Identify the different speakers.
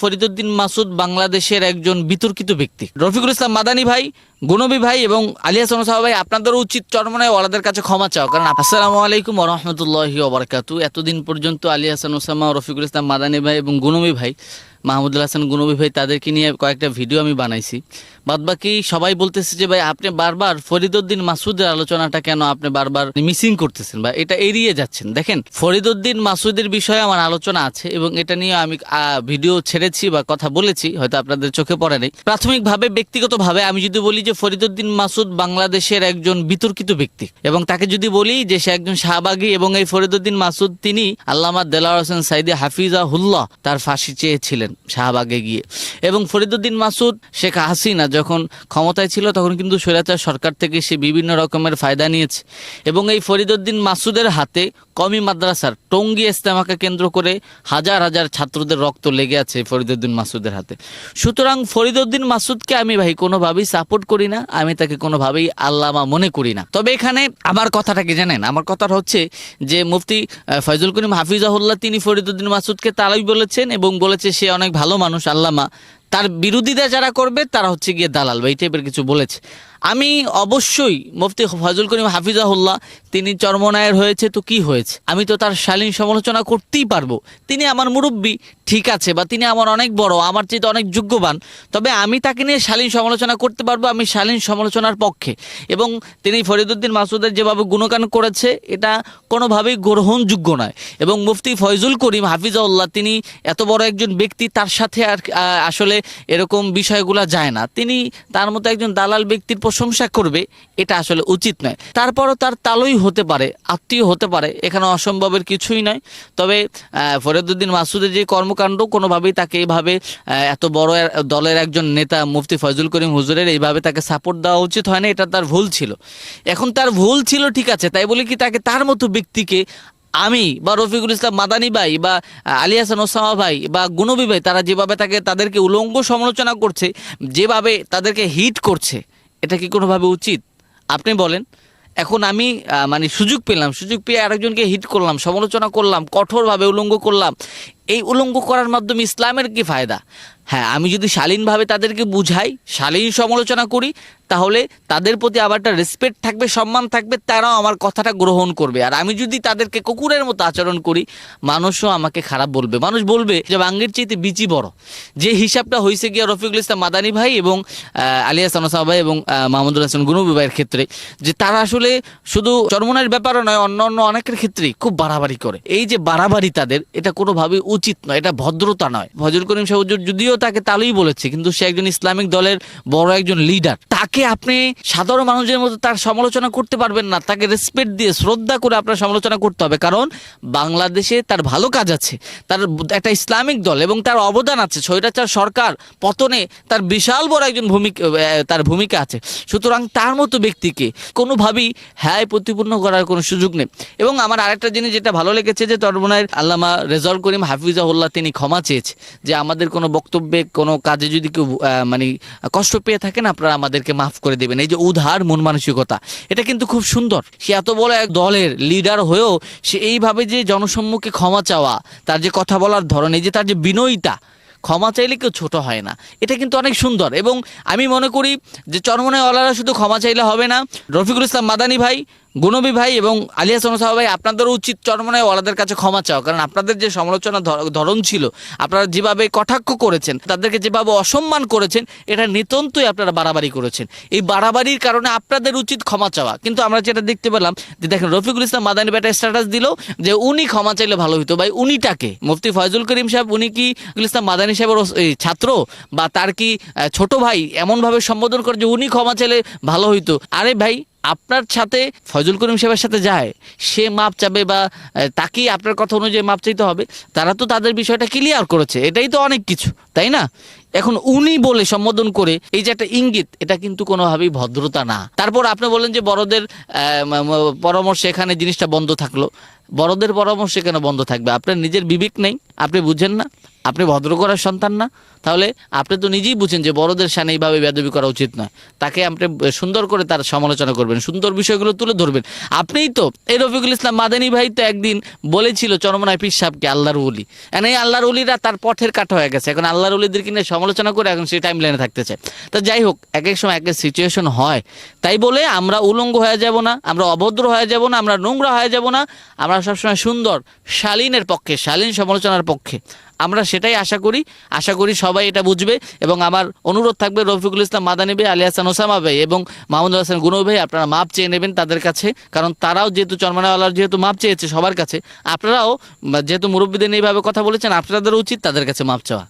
Speaker 1: ফরিদুদ্দিন মাসুদ বাংলাদেশের একজন বিতর্কিত ব্যক্তি। রফিকুল ইসলাম মাদানী ভাই, গুনবী ভাই এবং আলিয়া সাহা ভাই আপনাদের উচিত চরমনায় ওলাদের কাছে ক্ষমা চাও কারণ আসসালামু আলাইকুম রহমতুল্লাহি ওবরাকাতু এতদিন পর্যন্ত আলিয়া হাসান রফিকুল ইসলাম মাদানী ভাই এবং গুনবী ভাই মাহমুদুল হাসান গুনবী ভাই তাদেরকে নিয়ে কয়েকটা ভিডিও আমি বানাইছি। বাদবাকি সবাই বলতেছে যে, ভাই, আপনি বারবার ফরিদুদ্দিন মাসুদের আলোচনাটা কেন আপনি বারবার মিসিং করতেছেন? বা এটা এড়িয়ে যাচ্ছেন। দেখেন ফরিদুদ্দিন মাসুদের বিষয়ে আমার আলোচনা আছে এবং এটা নিয়ে আমি ভিডিও ছেড়েছি বা কথা বলেছি, হয়তো আপনাদের চোখে পড়ে নেই। প্রাথমিকভাবে, ব্যক্তিগতভাবে আমি যদি বলি যে ফরিদুদ্দিন মাসুদ বাংলাদেশের একজন বিতর্কিত ব্যক্তি এবং তাকে যদি বলি যে, সে একজন শাহবাগী এবং এই ফরিদুদ্দিন মাসুদ তিনি আল্লামা দেলাওয়ার হোসেন সাইদি হাফিজা হুল্লাহ তার ফাঁসি চেয়েছিলেন। শাহবাগে গিয়ে। এবং ফরিদুদ্দিন মাসুদ, শেখ হাসিনা যখন ক্ষমতায় ছিল, তখন কিন্তু স্বৈরাচার সরকার থেকে সে বিভিন্ন রকমের ফায়দা নিয়েছে। এবং এই ফরিদুদ্দিন মাসুদের হাতে কমি মাদ্রাসার টঙ্গী ইস্তেমাকে কেন্দ্র করে হাজার হাজার ছাত্রদের রক্ত লেগে আছে ফরিদুদ্দিন মাসুদের হাতে। সুতরাং ফরিদুদ্দিন মাসুদকে আমি ভাই কোনোভাবেই সাপোর্ট করি না, আমি তাকে কোনোভাবেই আল্লামা মনে করি না। তবে এখানে আমার কথাটা কি জানেন? আমার কথাটা হচ্ছে যে মুফতি ফয়জুল করিম হাফিজাহুল্লাহ তিনি ফরিদুদ্দিন মাসুদকে তারাই বলেছেন এবং বলেছে সে অনেক ভালো মানুষ আল্লামা তার বিরোধিতা যারা করবে, তারা হচ্ছে গিয়ে দালাল বা এই টাইপের কিছু বলেছে। আমি অবশ্যই মুফতি ফজল করিম হাফিজাহুল্লাহ, তিনি চর্মনায়ের হয়েছে, তো কি হয়েছে? আমি তো তার শালীন সমালোচনা করতেই পারব। তিনি আমার মুরব্বী ঠিক আছে, বা তিনি আমার অনেক বড়, আমার চেয়ে অনেক যোগ্যবান, তবে আমি তাকে নিয়ে শালীন সমালোচনা করতে পারব, আমি শালীন সমালোচনার পক্ষে। এবং তিনি ফরিদুদ্দিন মাসুদের যেভাবে গুণগান করেছে, এটা কোনোভাবেই গ্রহণযোগ্য নয়। এবং মুফতি ফয়জুল করিম হাফিজাউল্লাহ, তিনি এত বড় একজন ব্যক্তি, তার সাথে আর আসলে এরকম বিষয়গুলো যায় না। তিনি তার মতো একজন দালাল ব্যক্তির প্রশংসা করবে, এটা আসলে উচিত নয়। তারপরও তার তালই হতে পারে, আত্মীয় হতে পারে, এখানে অসম্ভবের কিছুই নয়। তবে ফরিদুদ্দিন মাসুদের যে কর্মকাণ্ড কোনোভাবেই তাকে এইভাবে এত বড় দলের একজন নেতা মুফতি ফয়জুল করিম হুজুরের এইভাবে তাকে সাপোর্ট দেওয়া উচিত হয় না এটা তার ভুল ছিল। এখন তার ভুল ছিল ঠিক আছে, তাই বলে কি তাকে তার মতো ব্যক্তিকে আমি বা রফিকুল ইসলাম মাদানী ভাই বা আলী হাসান ওসামা ভাই বা গুনবী ভাই, তারা যেভাবে তাকে, তাদেরকে উলঙ্গ সমালোচনা করছে, যেভাবে তাদেরকে হিট করছে, এটা কি কোনোভাবে উচিত? আপনি বলেন। এখন আমি মানে সুযোগ পেলাম, সুযোগ পেয়ে আরেকজনকে হিট করলাম, সমালোচনা করলাম, কঠোরভাবে উলঙ্গ করলাম এই উলঙ্গ করার মাধ্যমে ইসলামের কি ফায়দা? হ্যাঁ আমি যদি শালীনভাবে তাদেরকে বুঝাই, শালীন সমালোচনা করি তাহলে তাদের প্রতি আবার একটা রেসপেক্ট থাকবে, সম্মান থাকবে, তারাও আমার কথাটা গ্রহণ করবে। আর আমি যদি তাদেরকে কুকুরের মতো আচরণ করি, মানুষও আমাকে খারাপ বলবে। মানুষ বলবে যে, বাঙ্গির চেয়েতে বিচি বড়। যে হিসাবটা হয়েছে গিয়া রফিকুল ইসলাম মাদানী ভাই এবং আলিয়া সানোসা ভাই এবং মাহমুদুল হাসান গুনবী ভাইয়ের ক্ষেত্রে, যে তারা আসলে শুধু চরমনের ব্যাপারও নয় অন্য অন্য অনেকের ক্ষেত্রেই খুব বাড়াবাড়ি করে। এই যে বাড়াবাড়ি তাদের, এটা কোনোভাবেই উচিত নয়, এটা ভদ্রতা নয়। ভজর করিম সাহুজুর যদিও তাকে তালই বলেছে, কিন্তু সে একজন ইসলামিক দলের বড় একজন লিডার তাকে আপনি সাধারণ মানুষের মতো তার সমালোচনা করতে পারবেন না। তাকে রেসপেক্ট দিয়ে, শ্রদ্ধা করে আপনার সমালোচনা করতে হবে। কারণ বাংলাদেশে তার ভালো কাজ আছে, তার একটা ইসলামিক দল এবং তার অবদান আছে। স্বৈরাচার সরকার পতনে তার বিশাল বড় একজন ভূমিকা তার ভূমিকা আছে। সুতরাং তার মতো ব্যক্তিকে কোনোভাবেই হ্যায় প্রতিপূর্ণ করার কোনো সুযোগ নেই। এবং আমার আরেকটা জিনিস যেটা ভালো লেগেছে যে তরমনায়ের আল্লামা রেজল করিম হাফিজাহুল্লাহ তিনি ক্ষমা চেয়েছে যে আমাদের কোনো বক্তব্যে কোনো কাজে যদি কেউ মানে কষ্ট পেয়ে থাকেন, আপনারা আমাদেরকে মাফ করে দেবেন। এই যে উধার মন মানসিকতা, এটা কিন্তু খুব সুন্দর। সে এত বড় এক দলের লিডার হয়েও সে এইভাবে যে জনসম্মুখে ক্ষমা চাওয়া, তার যে কথা বলার ধরন, এই যে তার যে বিনয়ীটা ক্ষমা চাইলে কেউ ছোট হয় না। এটা কিন্তু অনেক সুন্দর। এবং আমি মনে করি যে চরমনায় অলারা শুধু ক্ষমা চাইলে হবে না। রফিকুল ইসলাম মাদানি ভাই গুনবী ভাই এবং আলিয়া সাহা ভাই, আপনাদেরও উচিত চরমনায় ওলাদের কাছে ক্ষমা চাও কারণ আপনাদের যে সমালোচনা ধর- ধরন ছিল, আপনারা যেভাবে কটাক্ষ করেছেন, তাদেরকে যেভাবে অসম্মান করেছেন, এটা নিতান্তই আপনারা বাড়াবাড়ি করেছেন। এই বাড়াবাড়ির কারণে আপনাদের উচিত ক্ষমা চাওয়া। কিন্তু আমরা যেটা দেখতে পেলাম, যে দেখেন রফিকুল ইসলাম মাদানী বেটা স্ট্যাটাস দিল যে উনি ক্ষমা চাইলে ভালো হতো ভাই, উনিটাকে? মুফতি ফয়জুল করিম সাহেব, উনি কি ইসলাম মাদানী সাহেবের ছাত্র? বা তার কি ছোট ভাই এমনভাবে সম্বোধন করে যে উনি ক্ষমা চাইলে ভালো হইতো? আরে ভাই আপনার সাথে ফজল করিম সাহেবের সাথে যায়, সে মাপ চাবে বা তাকেই আপনার কথা অনুযায়ী মাপ চাইতে হবে, তারা তো তাদের বিষয়টা ক্লিয়ার করেছে, এটাই তো অনেক কিছু, তাই না? এখন উনি বলে সম্বোধন করে, এই যে একটা ইঙ্গিত, এটা কিন্তু কোনোভাবেই ভদ্রতা না। তারপর আপনি বলেন যে বড়দের পরামর্শে এখানে জিনিসটা বন্ধ থাকল। বড়দের পরামর্শে কেন বন্ধ থাকবে? আপনার নিজের বিবেক নেই, আপনি বুঝেন না, আপনি ভদ্র করার সন্তান না। তাহলে আপনি তো নিজেই বুঝেন যে বড়দের সামনে এইভাবে বেদবি করা উচিত নয়। তাকে আপনি সুন্দর করে তার সমালোচনা করবেন, সুন্দর বিষয়গুলো তুলে ধরবেন। আপনিই তো, এই রফিকুল ইসলাম মাদানী ভাই তো একদিন বলেছিল চরমনায় পীর সাহেবকে আল্লাহর উলি এই আল্লাহর উলিরা তার পথের কাটা হয়ে গেছে। এখন আল্লাহর উলিদের কিনে সমালোচনা করে এখন সেই টাইম লাইনে থাকতে চায় তা যাই হোক এক এক সময় এক এক সিচুয়েশন হয়। তাই বলে আমরা উলঙ্গ হয়ে যাব না, আমরা অভদ্র হয়ে যাব না, আমরা নোংরা হয়ে যাব না, আমরা সবসময় সুন্দর, শালীনের পক্ষে, শালীন সমালোচনার পক্ষে। আমরা সেটাই আশা করি আশা করি সবাই এটা বুঝবে এবং আমার অনুরোধ থাকবে রফিকুল ইসলাম, মাদানী ভাই আলী হাসান, ওসামা ভাই এবং মাহমুদ হাসান গুনু ভাই, আপনারা মাপ চেয়ে নেবেন তাদের কাছে, কারণ তারাও যেহেতু চরমানাওয়ালার যেহেতু মাপ চেয়েছে সবার কাছে, আপনারাও যেহেতু মুরব্বীদের এইভাবে কথা বলেছেন, আপনাদের উচিত তাদের কাছে মাপ চাওয়া।